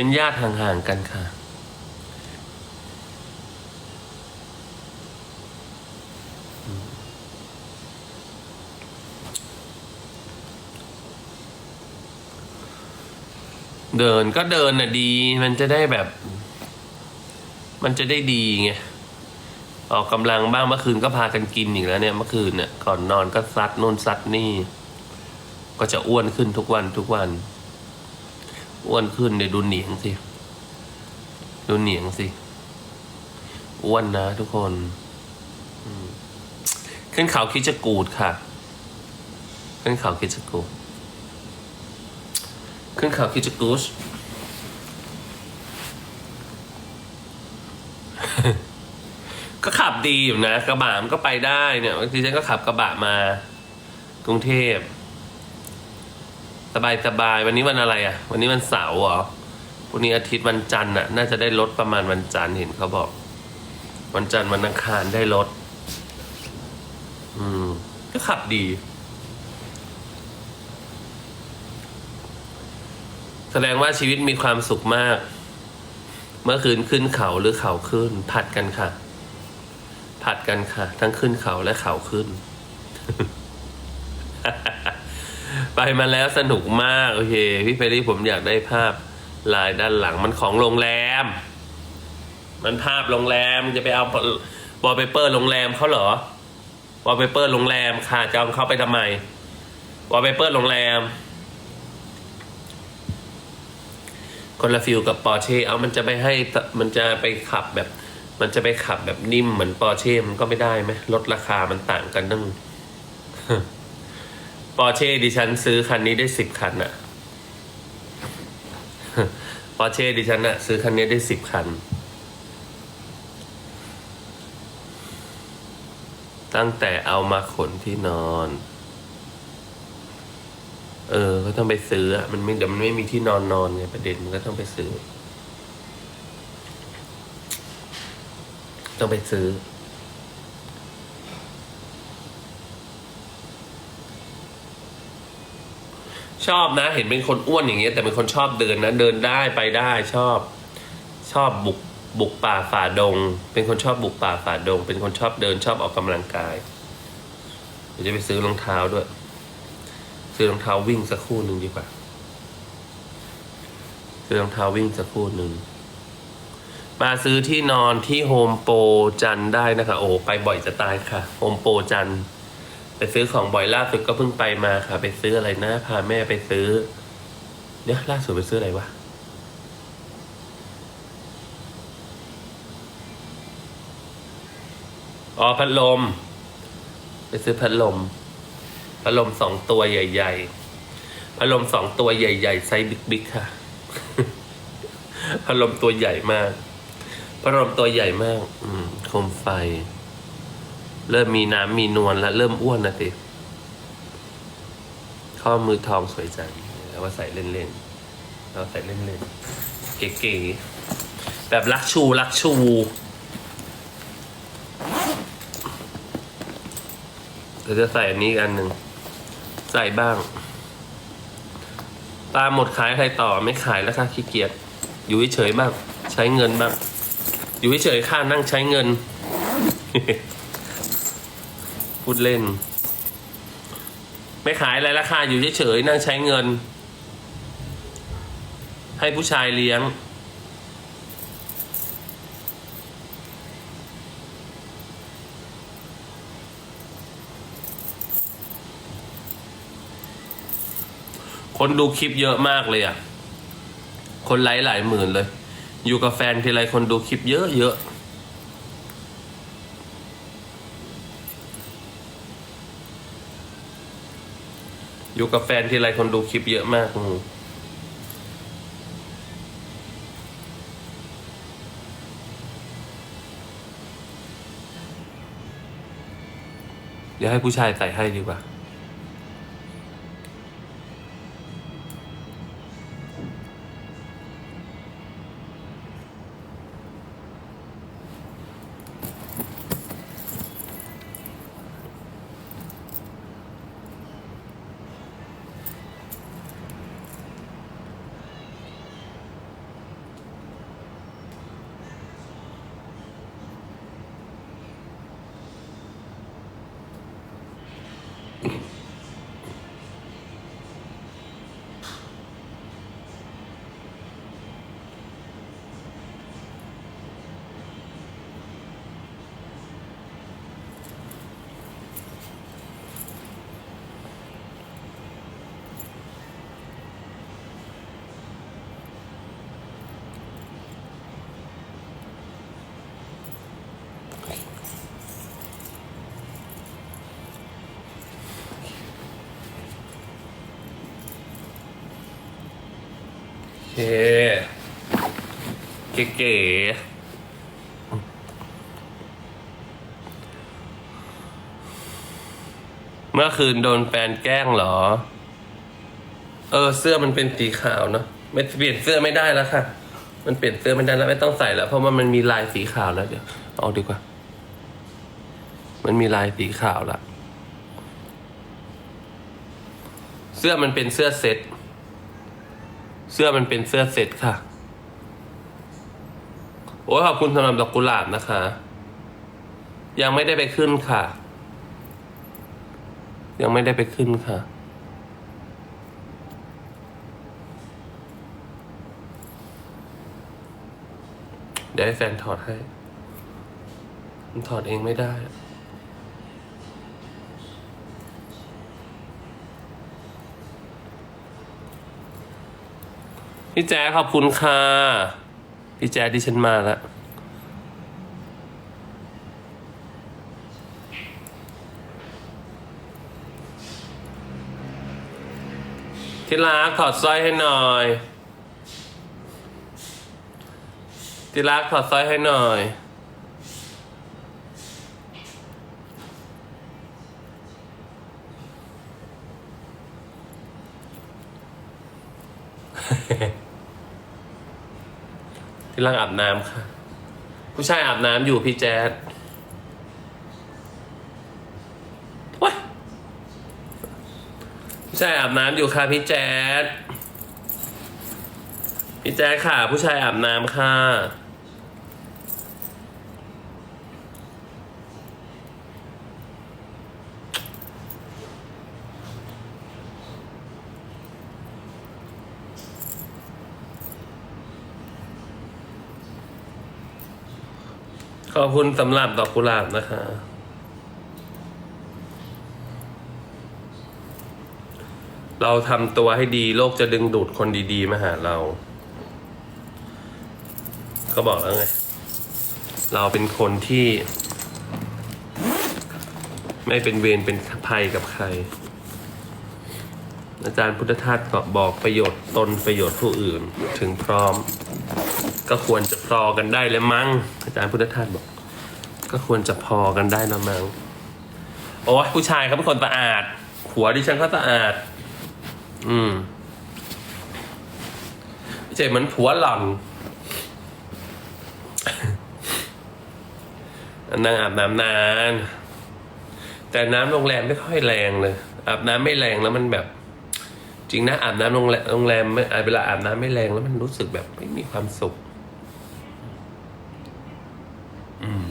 เป็นญาติห่างๆกันค่ะ เดินก็เดินน่ะดี มันจะได้แบบ มันจะได้ดีไงออกกำลังบ้างเมื่อคืนก็พากันกินอีกแล้วเนี่ยเมื่อคืนเนี่ยก่อนนอนก็ซัดนู่นซัดนี่ ก็จะอ้วนขึ้นทุกวันทุกวัน อ้วนขึ้นเดี๋ยวดูเหนียงสิ ดูเหนียงสิ อ้วนนะทุกคนขึ้นเขาคิดจะกูดค่ะ ขึ้นเขาคิดจะกูด ขึ้นเขาคิดจะกูชก็ขับดีอยู่นะ กระบะมันก็ไปได้เนี่ยบางทีฉันก็ขับกระบะมากรุงเทพ สบายสบายวันนี้วันอะไรอะ วันนี้วันเสาร์เหรอพรุ่งนี้อาทิตย์วันจันทร์อะ น่าจะได้ลดประมาณวันจันทร์เห็นเขาบอก วันจันทร์วันอังคารได้ลด อืม ก็ขับดีแสดงว่าชีวิตมีความสุขมาก เมื่อคืนขึ้นเขาหรือเขาขึ้น ผัดกันค่ะ ผัดกันค่ะ ทั้งขึ้นเขาและเขาขึ้น ไปมาแล้วสนุกมาก โอเค พี่เฟรรี่ผมอยากได้ภาพลายด้านหลังมันของโรงแรม มันภาพโรงแรมจะไปเอาวอลเปเปอร์โรงแรมเขาเหรอวอลเปเปอร์โรงแรมค่ะจะเอาเขาไปทำไมวอลเปเปอร์โรงแรม คนละฟิลกับปอร์เช่เอามันจะไปให้มันจะไปขับแบบ มันจะไปขับแบบนิ่มเหมือนปอร์เช่มันก็ไม่ได้ไหมลดราคามันต่างกันตั้ง ปอร์เช่ดิฉันซื้อคันนี้ได้สิบคันอะปอร์เช่ดิฉันอะซื้อคันนี้ได้สิบคัน ตั้งแต่เอามาขนที่นอน เออ ก็ต้องไปซื้ออะมันไม่เดี๋ยวมันไม่มีที่นอนนอนไงประเด็นมันก็ต้องไปซื้อ ต้องไปซื้อ ชอบนะ เห็นเป็นคนอ้วนอย่างเงี้ยแต่เป็นคนชอบเดินนะเดินได้ไปได้ชอบ ชอบบุกบุกป่าฝ่าดง เป็นคนชอบบุกป่าฝ่าดง เป็นคนชอบเดินชอบออกกำลังกายเดี๋ยวจะไปซื้อรองเท้าด้วย ซื้อรองเท้าวิ่งสักคู่หนึ่งดีกว่าซื้อรองเท้าวิ่งสักคู่หนึ่งมาซื้อที่นอนที่โฮมโปรจันได้นะคะ โอ้ไปบ่อยจะตายค่ะโฮมโปรจัน ไปซื้อของบ่อยล่าสุดก็เพิ่งไปมาค่ะ ไปซื้ออะไรนะพาแม่ไปซื้อเดี๋ยล่าสุดไปซื้ออะไรวะอ๋อพัดลม ไปซื้อพัดลม พัดลมสองตัวใหญ่ ๆ พัดลมสองตัวใหญ่ ๆ ไซส์บิ๊กๆค่ะ พัดลมตัวใหญ่มาก พัดลมตัวใหญ่มาก อืมโคมไฟ เริ่มมีน้ำมีนวลแล้วเริ่มอ้วนนะสิข้อมือทองสวยจังแล้วว่าใส่เล่นๆเราใส่เล่นๆเก๋ๆแบบรักชูรักชูเดี๋ยวจะใส่อันนี้กันหนึ่งใส่บ้าง ตาหมดขายใครต่อไม่ขายแล้วค่ะขี้เกียจอยู่เฉยๆบ้าง ใช้เงินบ้าง อยู่เฉยๆค่านั่งใช้เงิน พูดเล่น ไม่ขายอะไรราคาอยู่เฉยๆนั่งใช้เงิน ให้ผู้ชายเลี้ยง คนดูคลิปเยอะมากเลยอะ คนไลค์หลายหมื่นเลย อยู่กับแฟนทีไรคนดูคลิปเยอะเยอะ อยู่กับแฟนทีไรคนดูคลิปเยอะมากอืมเดี๋ยวให้ผู้ชายใส่ให้ดีกว่า เคเก๋เมื่อคืนโดนแฟนแกล้งเหรอ เออเสื้อมันเป็นสีขาวเนาะไม่เปลี่ยนเสื้อไม่ได้แล้วค่ะ มันเปลี่ยนเสื้อไม่ได้แล้วไม่ต้องใส่แล้ว เพราะว่ามันมีลายสีขาวแล้วเดี๋ยวเอาดีกว่า มันมีลายสีขาวละเสื้อมันเป็นเสื้อเซ็ต เสื้อมันเป็นเสื้อเซ็ตค่ะ โอ้ขอบคุณสำหรับดอกกุหลาบนะคะ ยังไม่ได้ไปขึ้นค่ะ ยังไม่ได้ไปขึ้นค่ะ เดี๋ยวให้แฟนถอดให้ มันถอดเองไม่ได้ พี่แจ๊คขอบคุณค่ะ พี่แจ๊ดิฉันมาแล้วที่รักถอดสร้อยให้หน่อยที่รักถอดสร้อยให้หน่อย ที่รังอาบน้ำค่ะ ผู้ชายอาบน้ำอยู่พี่แจ๊ดว้ายผู้ชายอาบน้ำอยู่ค่ะพี่แจ๊ดพี่แจ๊ดค่ะ ผู้ชายอาบน้ำค่ะ อบคุณสำหรับดอกกุหลาบนะคะ เราทำตัวให้ดีโลกจะดึงดูดคนดีๆ มาหาเรา ก็บอกแล้วไง เราเป็นคนที่ ไม่เป็นเวรเป็นภัยกับใคร อาจารย์พุทธทาสก็บอกประโยชน์ตนประโยชน์ผู้อื่นถึงพร้อมก็ควรจะพอกันได้แล้วมั้งอาจารย์พุทธทาสบอก ก็ควรจะพอกันได้ล้วมั้งโอ้ยผู้ชายเขาเป็นคนสะอาด หัวดิฉันก็สะอาด อืมไม่ใช่เหมือนผัวหล่อนนางอาบน้ำนาน แต่น้ำโรงแรมไม่ค่อยแรงเลย อาบน้ำไม่แรงแล้วมันแบบ จริงนะอาบน้ำโรงแรมโรงแรมไม่เวลาอาบน้ำไม่แรงแล้วมันรู้สึกแบบไม่มีความสุข อืม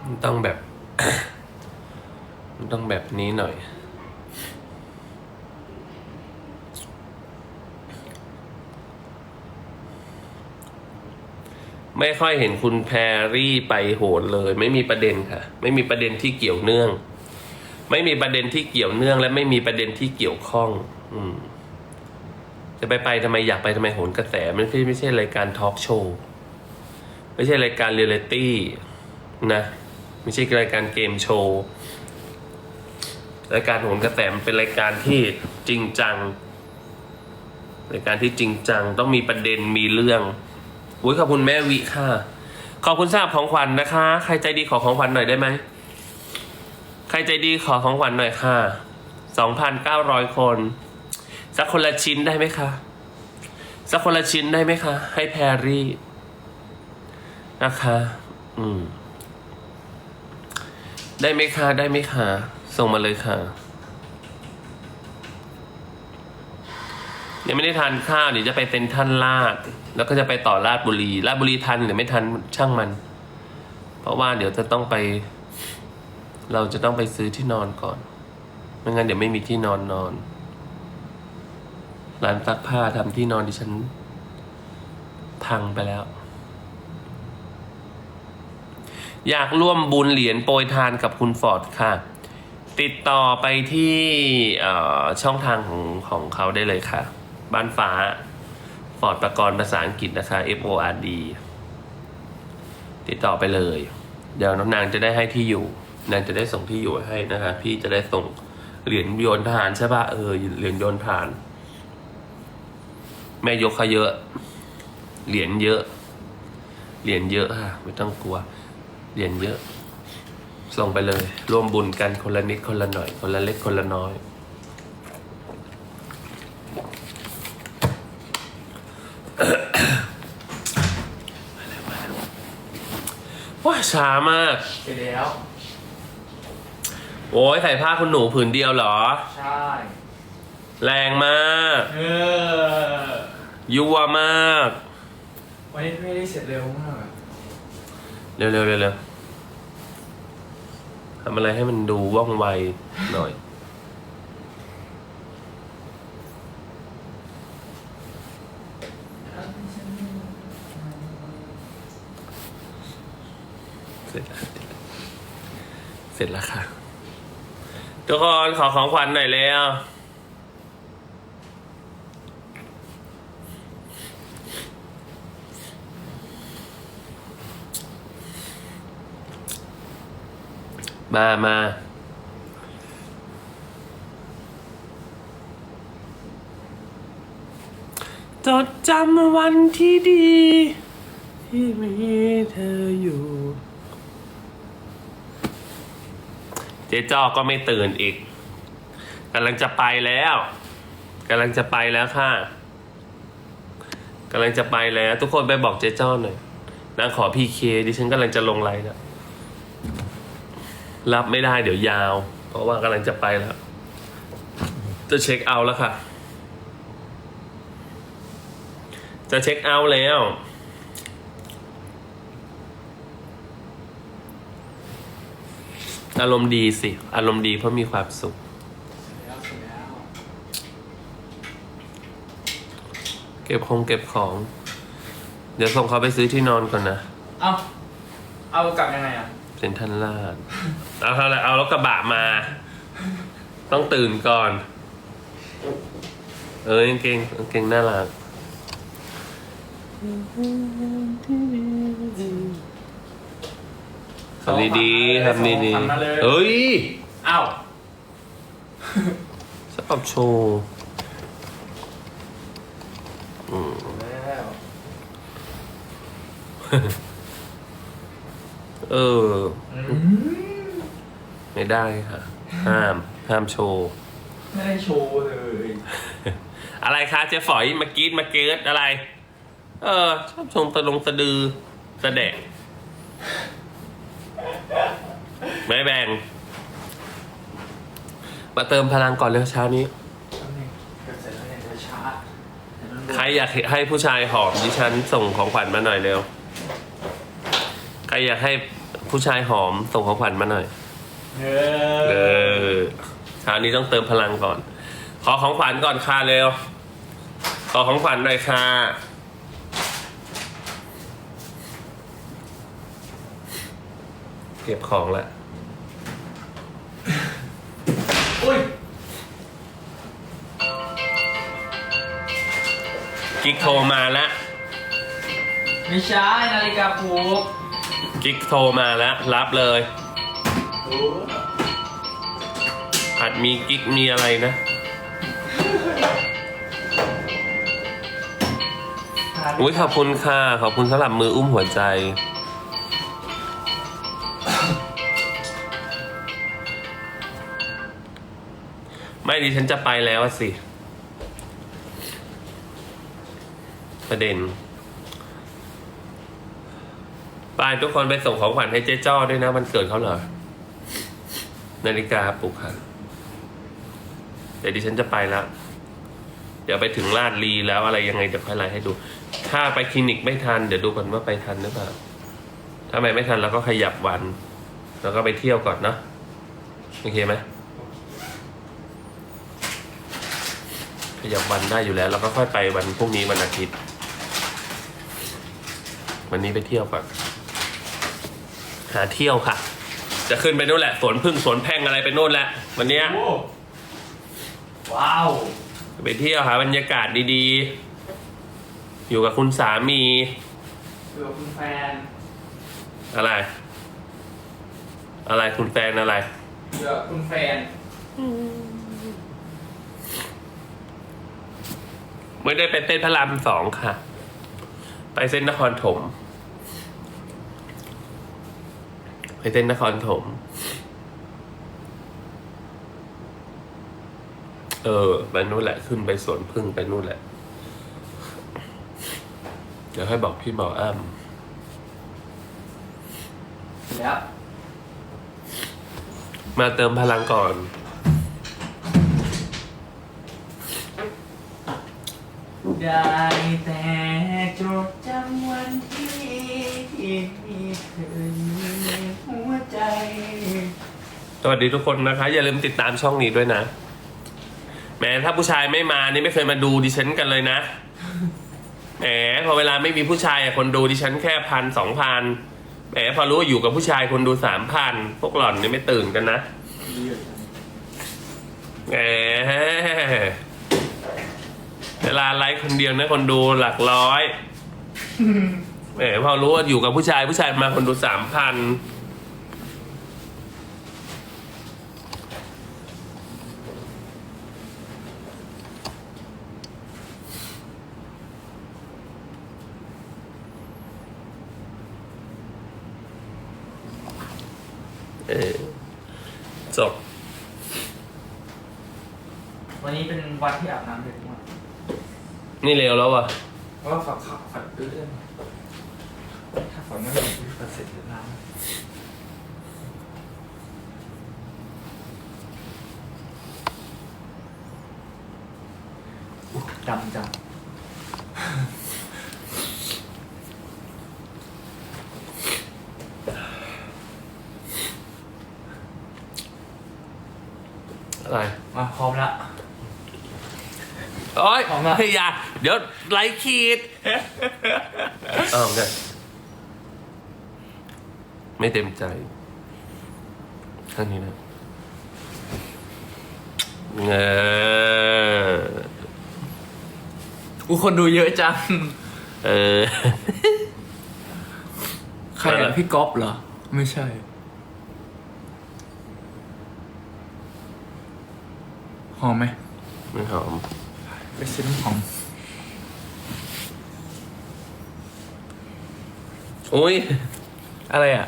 มัน ต้องแบบ มันต้องแบบนี้หน่อย ไม่ค่อยเห็นคุณแพรรี่ไปโหนเลย ไม่มีประเด็นค่ะ ไม่มีประเด็นที่เกี่ยวเนื่อง ไม่มีประเด็นที่เกี่ยวเนื่อง และไม่มีประเด็นที่เกี่ยวข้อง อืมจะไปไปทำไมอยากไปทำไมโหนกระแสมันไม่ไม่ใช่รายการทอล์กโชว์ ไม่ใช่รายการเรียลลิตี้นะ ไม่ใช่รายการเกมโชว์รายการโหนกระแสมันเป็นรายการที่จริงจังรายการที่จริงจังต้องมีประเด็นมีเรื่องอุ้ยขอบคุณแม่วิค่ะ ขอบคุณสำหรับของขวัญนะคะ ใครใจดีขอของขวัญหน่อยได้ไหมใครใจดีขอของขวัญหน่อยค่ะสองพันเก้าร้อยคน สักคนละชิ้นได้ไหมคะสักคนละชิ้นได้ไหมคะ ให้แพรรี่นะคะ อืม ได้ไหมคะได้ไหมคะส่งมาเลยค่ะยังไม่ได้ทานข้าวเดี๋ยวจะไปเซ็นทรันลาด แล้วก็จะไปต่อลาดบุรีลาดบุรีทันหรือไม่ทันช่างมัน เพราะว่าเดี๋ยวจะต้องไป เราจะต้องไปซื้อที่นอนก่อนไม่งั้นเดี๋ยวไม่มีที่นอนนอนร้านซักผ้าทำที่นอนดิฉันพังไปแล้ว อยากร่วมบุญเหรียญโปรยทานกับคุณฟอร์ดค่ะ ติดต่อไปที่ช่องทางของของเขาได้เลยค่ะ บ้านฟ้าฟอร์ดประกรณ์ภาษาอังกฤษนะคะ F O R D ติดต่อไปเลย เดี๋ยวน้องนางจะได้ให้ที่อยู่ นางจะได้ส่งที่อยู่ให้นะคะ พี่จะได้ส่งเหรียญโยนทารใช่ป่ะเออเหรียญโยนทารแม่ยกเขาเยอะ เหรียญเยอะ เหรียญเยอะค่ะ ไม่ต้องกลัว เหรียญเยอะ ส่งไปเลย ร่วมบุญกันคนละนิดคนละหน่อย คนละเล็กคนละน้อย ว้าช้ามาก เสร็จแล้ว โอ้ยใส่ผ้าคุณหนูผืนเดียวเหรอ ใช่แรงมาก เออยั่วมาก วันนี้ไม่ได้เสร็จเร็วมากอะ เร็วเร็วเร็วเร็วทำอะไรให้มันดูว่องไวหน่อย เสร็จแล้วเสร็จแล้วค่ะ ทุกคนขอของขวัญหน่อยแล้ว มามาจดจำวันที่ดี ที่มีเธออยู่ เจ๊จอก็ไม่ตื่นอีกกำลังจะไปแล้วกำลังจะไปแล้วค่ะกำลังจะไปแล้ว ทุกคนไปบอกเจ๊จ้อหน่อยนางขอพีเคดิฉันกำลังจะลงไลน์แล้ว รับไม่ได้เดี๋ยวยาว เพราะว่ากำลังจะไปแล้ว จะเช็คเอาท์แล้วค่ะ จะเช็คเอาท์แล้ว อารมณ์ดีสิ อารมณ์ดีเพราะมีความสุขเสร็จแล้วเสร็จแล้วเก็บของเก็บของ เดี๋ยวส่งเขาไปซื้อที่นอนก่อนนะ เอา เอากลับยังไงอะ เซ็นทรัลลาด เอาเท่าไหรเอารถกระบะมา ต้องตื่นก่อน เออกางเกงกางเกงน่ารักทำดีๆทำดีส่งมาเลยๆเฮ้ยเอ้าชอบโชว์อืมแล้วเอออืม ไม่ได้ค่ะ ห้าม ห้ามโชว์ ไม่ได้โชว์เลยอะไรคะเจ๊ฝอยมากรีดมาเกิดอะไร เออ ชอบชมตะลงตะดือตะแดกไม่แบ่ง มาเติมพลังก่อนเร็วเช้านี้ แป๊บนึงเดี๋ยวเสร็จแล้วเนี่ยเดี๋ยวช้าเดี๋ยวมันใครอยากให้ผู้ชายหอมดิฉันส่งของขวัญมาหน่อยเร็ว ใครอยากให้ผู้ชายหอมส่งของขวัญมาหน่อย เอเอออเช้านี้ต้องเติมพลังก่อน ขอของขวัญก่อนค่ะเร็ว ขอของขวัญหน่อยค่ะเก็บของละ อุ้ยกิ๊กโทรมาแล้วไม่ใช่นาฬิกาปลุกกิ๊กโทรมาแล้วรับเลยโอ้อาจมีกิ๊กมีอะไรนะ อุ้ยขอบคุณค่ะ ขอบคุณสำหรับมืออุ้มหัวใจ ไม่ดิฉันจะไปแล้วอะสิ ประเด็นไปทุกคนไปส่งของขวัญให้เจ๊จ้อด้วยนะ มันเกิดเขาเหรอ นาฬิกาปลุกค่ะเดี๋ยวดิฉันจะไปแล้ว เดี๋ยวไปถึงลาดลีแล้วอะไรยังไงเดี๋ยวค่อยไลน์ให้ดู ถ้าไปคลินิกไม่ทันเดี๋ยวดูก่อนว่าไปทันหรือเปล่าถ้าไปไม่ทันเราก็ขยับวัน แล้วก็ไปเที่ยวก่อนเนาะโอเคไหมขยับวันได้อยู่แล้ว แล้วก็ค่อยไปวันพรุ่งนี้วันอาทิตย์ วันนี้ไปเที่ยวก่อนหาเที่ยวค่ะ จะขึ้นไปนู่นแหละสวนพึ่งสวนแพ่งอะไรไปนู่นแหละวันเนี้ยโหว้าว ไปเที่ยวหาบรรยากาศดีๆ อยู่กับคุณสามีเผื่อคุณแฟน อะไร อะไรคุณแฟนอะไรเผื่อคุณแฟน ไม่ได้ไปเต้นพระรามสองค่ะ ไปเส้นนครถม ไปเต้นนครถม เออไปนู่นแหละ ขึ้นไปสวนพึ่งไปนู่นแหละ เดี๋ยวให้บอกพี่หมออ้ำแล้วมาเติมพลังก่อน ได้แต่จดจำวันที่ที่มีเธออยู่ในหัวใจ สวัสดีทุกคนนะคะ อย่าลืมติดตามช่องนี้ด้วยนะแหมถ้าผู้ชายไม่มานี่ไม่เคยมาดูดิฉันกันเลยนะแหมพอเวลาไม่มีผู้ชายคนดูดิฉันแค่พันสองพันแหมพอรู้ว่าอยู่กับผู้ชายคนดูสามพันพวกหล่อนนี่ไม่ตื่นกันนะแหมเวลาไลฟ์คนเดียวนะคนดูหลักร้อยแหมพอรู้ว่าอยู่กับผู้ชายผู้ชายมาคนดูสามพัน ออจบวันนี้เป็นวันที่อาบน้ำเด็กมากนี่เร็วแล้วอะเพราะว่าฝักขับฝัดเรื่องถ้าฝนไม่ตกฝัดเสร็จแล้วน้ำดำจัง อะไร มาพร้อมละ โอ้ ยของอะเฮ้ยอย่าเดี๋ยวไลค์ขีดอ้าวเนี่ยไม่เต็มใจท่านี้นะเงอกูคนดูเยอะจัง เออ ใครอะพี่ก๊อฟเหรอ ไม่ใช่ หอมไหมไม่หอม ไปซื้อน้ำหอมอุ้ย อะไรอะ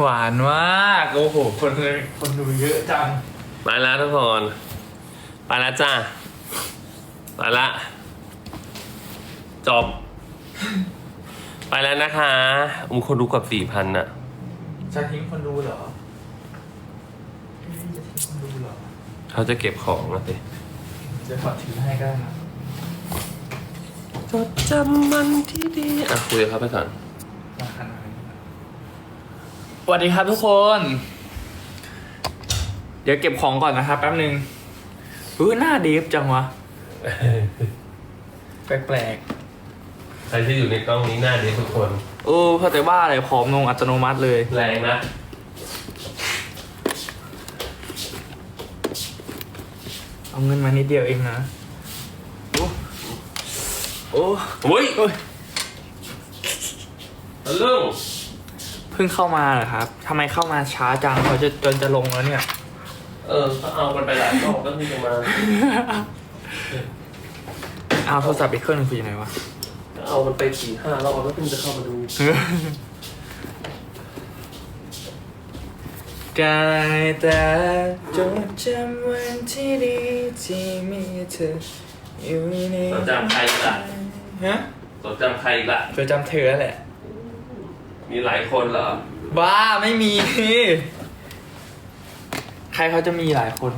หวานมาก โอ้โห คนเลยคนดูเยอะจัง ไปแล้วทุกคนไปแล้วจ้าไปละ จบ ไปแล้วนะคะอุ้มคนดูเกับสี่พันน่ะจะทิ้งคนดูเหรอจะทิ้งคนดูเหรอ เขาจะเก็บของนะสิจะขอถือให้ก็ได้นะจดจำมันที่ดี อะคุยกับเขาไปก่อนมาขนาดนี้สวัสดีครับทุกคน เดี๋ยวเก็บของก่อนนะครับแป๊บนึงอุ้ยหน้าดีฟจังวะ แปลกใครที่อยู่ในกล้องนี้หน้าดีทุกคน ๆ โอ้เข้าใจว่าอะไรผอมลงอัตโนมัติเลย แรงนะ เอาเงินมานิดเดียวเองนะ โอ้ โอ้อุ้ยโอ้ยทะลึ่งเพิ่งเข้ามาเหรอครับทำไมเข้ามาช้าจังเขาจะจนจะลงแล้วเนี่ย เออก็เอากันไปหลายรอบก็ที่จะมาเอาโทรศัพท์อีกเครื่องหนึงคือยังไงวะ เอามันไปสี่ห้ารอบแล้วเพิ่งจะเข้ามาดู ได้แต่จดจำวันที่ดีที่มีเธออยู่ในจดจำใครอีกล่ะฮะจดจำใครอีกล่ะจดจำเธอแล้วแหละ มีหลายคนเหรอ บ้าไม่มี ใครเขาจะมีหลายคน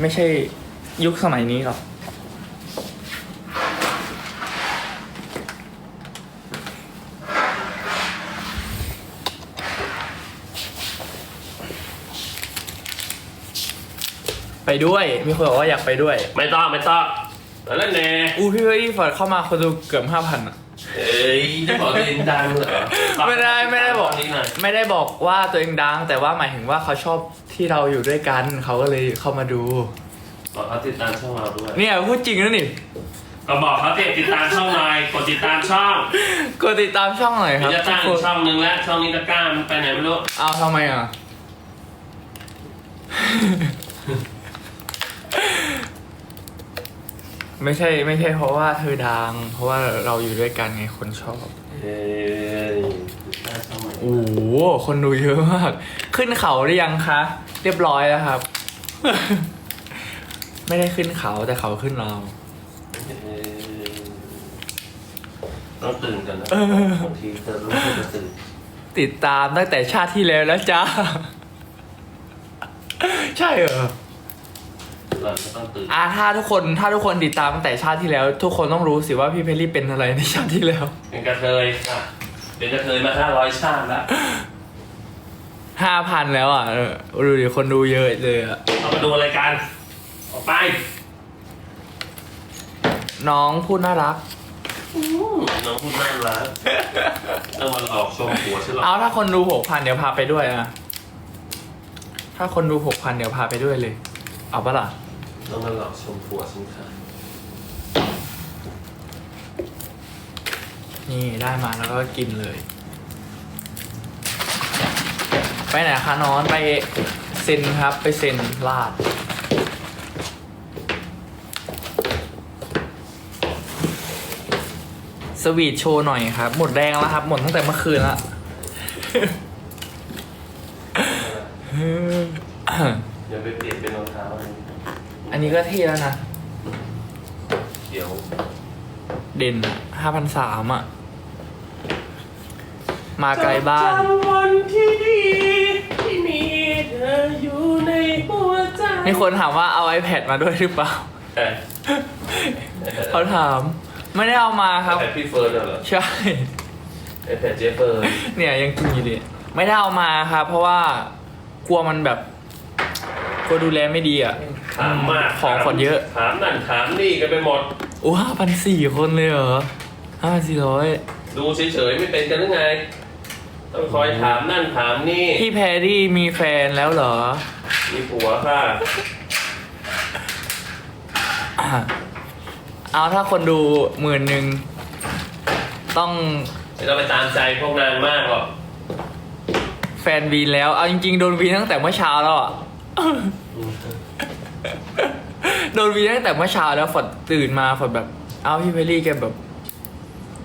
ไม่ใช่ยุคสมัยนี้หรอก ด้วย มีคนบอกว่าอยากไปด้วย ไม่ต้องไม่ต้องแล้วแน่อู้พี่เฮ้ยฟอร์ดเข้ามาคนดูเกือบห้าพันอะเอ้ยจะบอกตัวเองดังเหรอไม่ได้ไม่ได้บอก นี่หน่อยไม่ได้บอกว่าตัวเองดัง แต่ว่าหมายถึงว่าเขาชอบที่เราอยู่ด้วยกัน เขาก็เลยเข้ามาดู บอกเขาติดตามช่องเราด้วยเนี่ยพูดจริงนะนี่ก็บอกเขาติดตามช่องหน่อยกดติดตามช่องกดติดตามช่องหน่อยคมีรับจะตั้งทุอีกกคช่องนึงแล้วช่องนี้ตะกร้ามันไปไหนไม่รู้เอาทำไมอะ ไม่ใช่ไม่ใช่เพราะว่าเธอดัง เพราะว่าเราอยู่ด้วยกันไงคนชอบเอ้ยน่าชอบไหมโอ้โหคนดูเยอะมาก ขึ้นเขาหรือยังคะ เรียบร้อยแล้วครับ ไม่ได้ขึ้นเขาแต่เขาขึ้นเราเอ้ยต้องตื่นกันนะเออบางทีเธอรู้ว่าจะตื่นติดตามตั้งแต่ชาติที่แล้วแล้วจ้า ใช่เหรอ หล่อนก็ต้องตื่นอ่าถ้าทุกคนถ้าทุกคนติดตามตั้งแต่ชาติที่แล้ว ทุกคนต้องรู้สิว่าพี่เพลลี่เป็นอะไรในชาติที่แล้วเป็นกระเทยค่ะเป็นกระเทยมาห้าร้อยชาติแล้วห้าพันแล้วอะเออดูดิคนดูเยอะเลยอะเอามาดูรายการออกไปน้องพูดน่ารัก อืมน้องพูดน่ารักต้องมาหลอกชมหัวฉันหรอกเอาถ้าคนดูหกพันเดี๋ยวพาไปด้วยอะ ถ้าคนดูหกพันเดี๋ยวพาไปด้วยเลย เอาปะล่ะ ต้องมาหลอกชมผัวฉันค่ะนี่ได้มาแล้วก็กินเลย ไปไหนคะนอนไปเซ็นครับ ไปเซ็นลาด สวีทโชว์หน่อยครับ หมดแรงแล้วครับ หมดตั้งแต่เมื่อคืนละ อย่าไปเปลี่ยนเป็นรองเท้าเลยอันนี้ก็เท่แล้วนะ เดี๋ยวเด่นห้าพันสามอะ มาไกลบ้าน จำวันที่ดีที่มีเธออยู่ในหัวใจมีคนถามว่าเอา iPad มาด้วยหรือเปล่า แต่เขาถาม ไม่ได้เอามาครับไอแพดพี่เฟิร์นเหรอใช่ ไอแพดเจฟเฟิร์นเนี่ยยังกินอยู่ดิไม่ได้เอามาครับ เพราะว่ากลัวมันแบบ กลัวดูแลไม่ดีอะ ถามมากของคนเยอะ ถามนั่นถามนี่กันไปหมด โอ้ห้าพันสี่คนเลยเหรอห้าพันสี่ร้อยดูเฉยๆไม่เป็นกันหรือไง ต้องคอยถามนั่นถามนี่พี่แพรรี่มีแฟนแล้วเหรอมีผัวค่ะ อะเอาถ้าคนดูหมื่นหนึ่งต้องไม่ต้องไปตามใจพวกนางมากหรอก แฟนวีนแล้ว เอาจริงๆโดนวีนตั้งแต่เมื่อเช้าแล้วอะ โดนวีนตั้งแต่เมื่อเช้าแล้วฝนตื่นมาฝนแบบ เอาพี่เพลลี่แกแบบ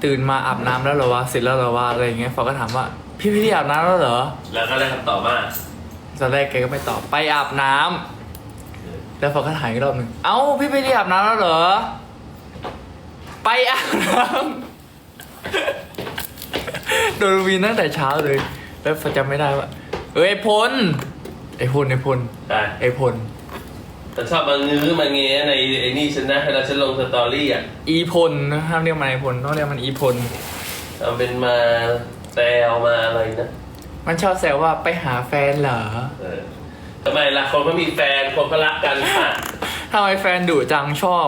ตื่นมาอาบน้ำแล้วเหรอวะเสร็จแล้วเหรอวะอะไรอย่างเงี้ยฝนก็ถามว่า พี่เพลลี่อาบน้ำแล้วเหรอแล้วก็ได้คำตอบว่าตอนแรกแกก็ไม่ตอบไปอาบน้ำแล้วฝนก็ถ่ายอีกรอบหนึ่งเอ้าพี่เพลลี่อาบน้ำแล้วเหรอไปอาบน้ำโดนวีนตั้งแต่เช้าเลย แล้วฝนจำไม่ได้ว่าเอ้ยไอ้พล ไอ้พลไอ้พลได้ไอ้พลแต่ชอบมางื้อมาเงี้ยในไอ้นี่ฉันนะเวลาฉันลงสตอรี่อะอีพลนะห้ามเรียกมันไอพลต้องเรียกมันอีพลทำเป็นมาแซวมาอะไรนะมันชอบแซวว่าไปหาแฟนเหรอเออทำไมล่ะคนก็มีแฟนคนก็รักกันค่ะทำไมแฟนดุจังชอบ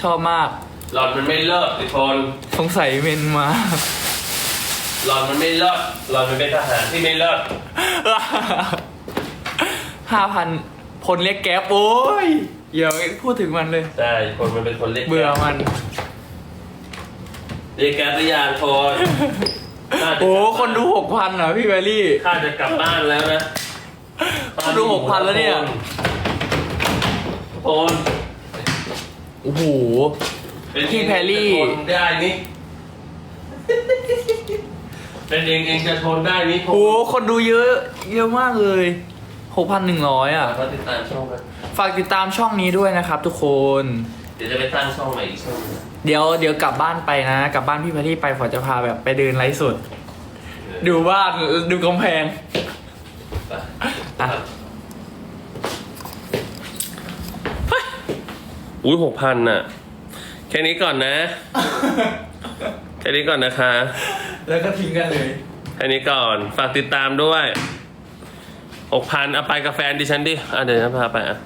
ชอบมาก หลอนมันไม่เลิศไอ้คนสงสัยเมนมาหลอนมันไม่เลิศหลอนมันเป็นทหารที่ไม่เลิศ ห้าพันพลเรียกแก๊ปโอ้ยอย่าพูดถึงมันเลย ใช่คนมันเป็นคนเล็กเบื่อมัน เรียกแกปริยานโคนข้าจะกลับโอ้บ้าคนดูหกพันเหรอพี่แวลลี่ ข้าจะกลับบ้านแล้วนะคนดู6,000แล้วเนี่ย โอนโอ้โห เป็นพี่แพรรี่เองจะทนได้นี่ เป็นเองเองจะทนได้นี่โอ้โหคนดูเยอะ เยอะมากเลย หกพันหนึ่งร้อยอะฝากติดตามช่องกันฝากติดตามช่องนี้ด้วยนะครับ ทุกคน เดี๋ยวจะไปตั้งช่องใหม่อีกช่องหนึ่งเดี๋ยวเดี๋ยวกลับบ้านไปนะ กลับบ้านพี่พารี่ไปฝอจะพาแบบไปเดินไลฟ์สด ดูบ้านดูกำแพง ไปอะ อุ้ยหกพันน่ะ แค่นี้ก่อนนะ แค่นี้ก่อนนะคะ แล้วก็ทิ้งกันเลย แค่นี้ก่อน ฝากติดตามด้วย หกพันเอาไปกับแฟนดิฉันดิอะเดี๋ยวฉันพาไปอะ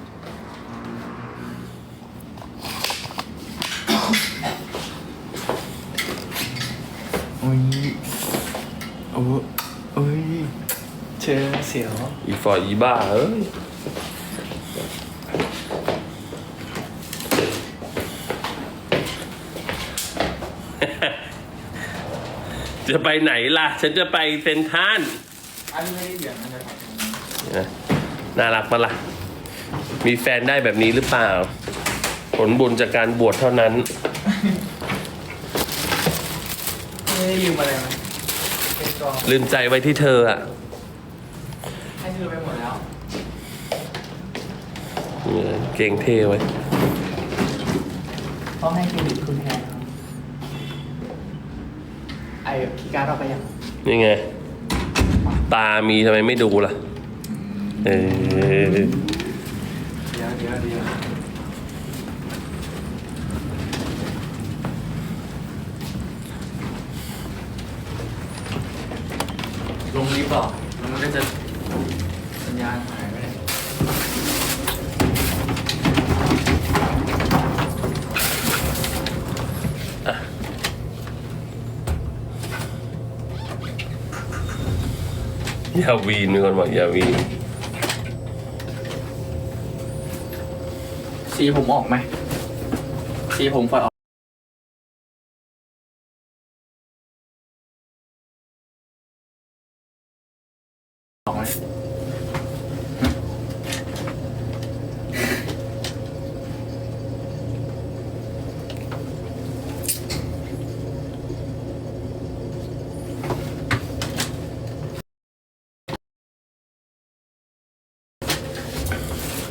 โอ้ยโอ้โอ้ยเชอเสียวอีฟออีบ้าเอ้ยจะไปไหนล่ะ ฉันจะไปเซนทรันอันนี้ไม่ได้เหลืองนะครั นะน่ารักปะล่ะ มีแฟนได้แบบนี้หรือเปล่า ผลบุญจากการบวชเท่านั้น ไม่ได้ยืมอะไรไหมเป็นกองลืมใจไว้ที่เธออะให้ซื้อไปหมดแล้วเออเก่งเท่ไว้เขาให้เครดิตคุณแทนครับไอ้คีย์การ์ดเราไปยังนี่ไง ตามีทำไมไม่ดูล่ะ เออเดี๋ยวเดี๋ยวเดี๋ยวลงลิฟต์เหรอมันก็จะสัญญาณหายไปเลยอย่าวีนมีคนบอกอย่าวีน สีผมออกไหมสีผมฟอยออก